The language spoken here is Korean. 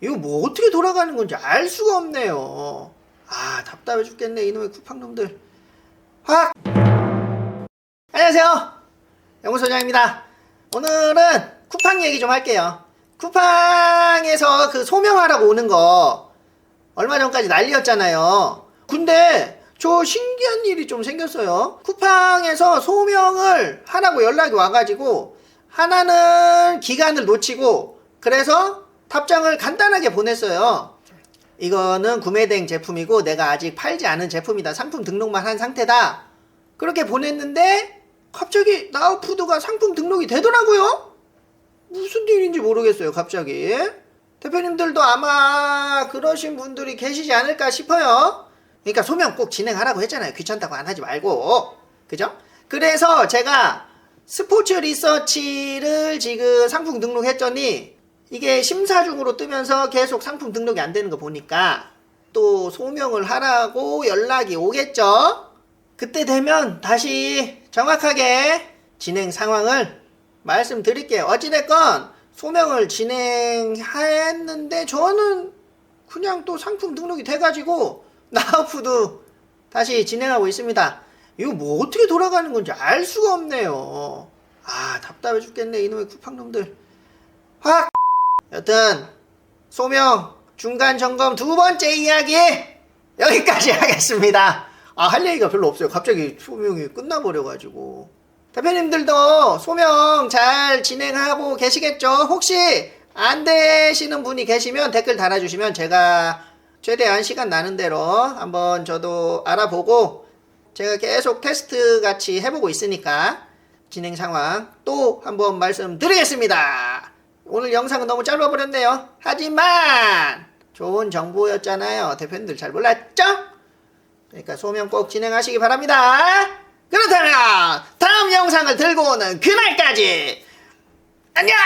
이거 뭐 어떻게 돌아가는 건지 알 수가 없네요. 아 답답해 죽겠네 이놈의 쿠팡놈들. 확. 안녕하세요. 영구소장입니다. 오늘은 쿠팡 얘기 좀 할게요. 쿠팡에서 그 소명하라고 오는 거 얼마 전까지 난리였잖아요. 근데 저 신기한 일이 좀 생겼어요. 쿠팡에서 소명을 하라고 연락이 와가지고 하나는 기간을 놓치고 그래서 답장을 간단하게 보냈어요. 이거는 구매된 제품이고 내가 아직 팔지 않은 제품이다. 상품 등록만 한 상태다. 그렇게 보냈는데 갑자기 나우푸드가 상품 등록이 되더라고요. 무슨 일인지 모르겠어요. 갑자기. 대표님들도 아마 그러신 분들이 계시지 않을까 싶어요. 그러니까 소명 꼭 진행하라고 했잖아요. 귀찮다고 안 하지 말고. 그죠? 그래서 제가 스포츠 리서치를 지금 상품 등록했더니 이게 심사 중으로 뜨면서 계속 상품 등록이 안 되는 거 보니까 또 소명을 하라고 연락이 오겠죠? 그때 되면 다시 정확하게 진행 상황을 말씀드릴게요. 어찌됐건 소명을 진행했는데 저는 그냥 또 상품 등록이 돼가지고 나우프도 다시 진행하고 있습니다. 이거 뭐 어떻게 돌아가는 건지 알 수가 없네요. 아 답답해 죽겠네 이놈의 쿠팡놈들. 확. 여튼 소명 중간 점검 두 번째 이야기 여기까지 하겠습니다. 아 할 얘기가 별로 없어요. 갑자기 소명이 끝나버려가지고 대표님들도 소명 잘 진행하고 계시겠죠? 혹시 안 되시는 분이 계시면 댓글 달아주시면 제가 최대한 시간 나는 대로 한번 저도 알아보고 제가 계속 테스트 같이 해보고 있으니까 진행 상황 또 한번 말씀드리겠습니다. 오늘 영상은 너무 짧아버렸네요. 하지만 좋은 정보였잖아요. 대표님들 잘 몰랐죠? 그러니까 소명 꼭 진행하시기 바랍니다. 그렇다면 다음 영상을 들고 오는 그날까지 안녕!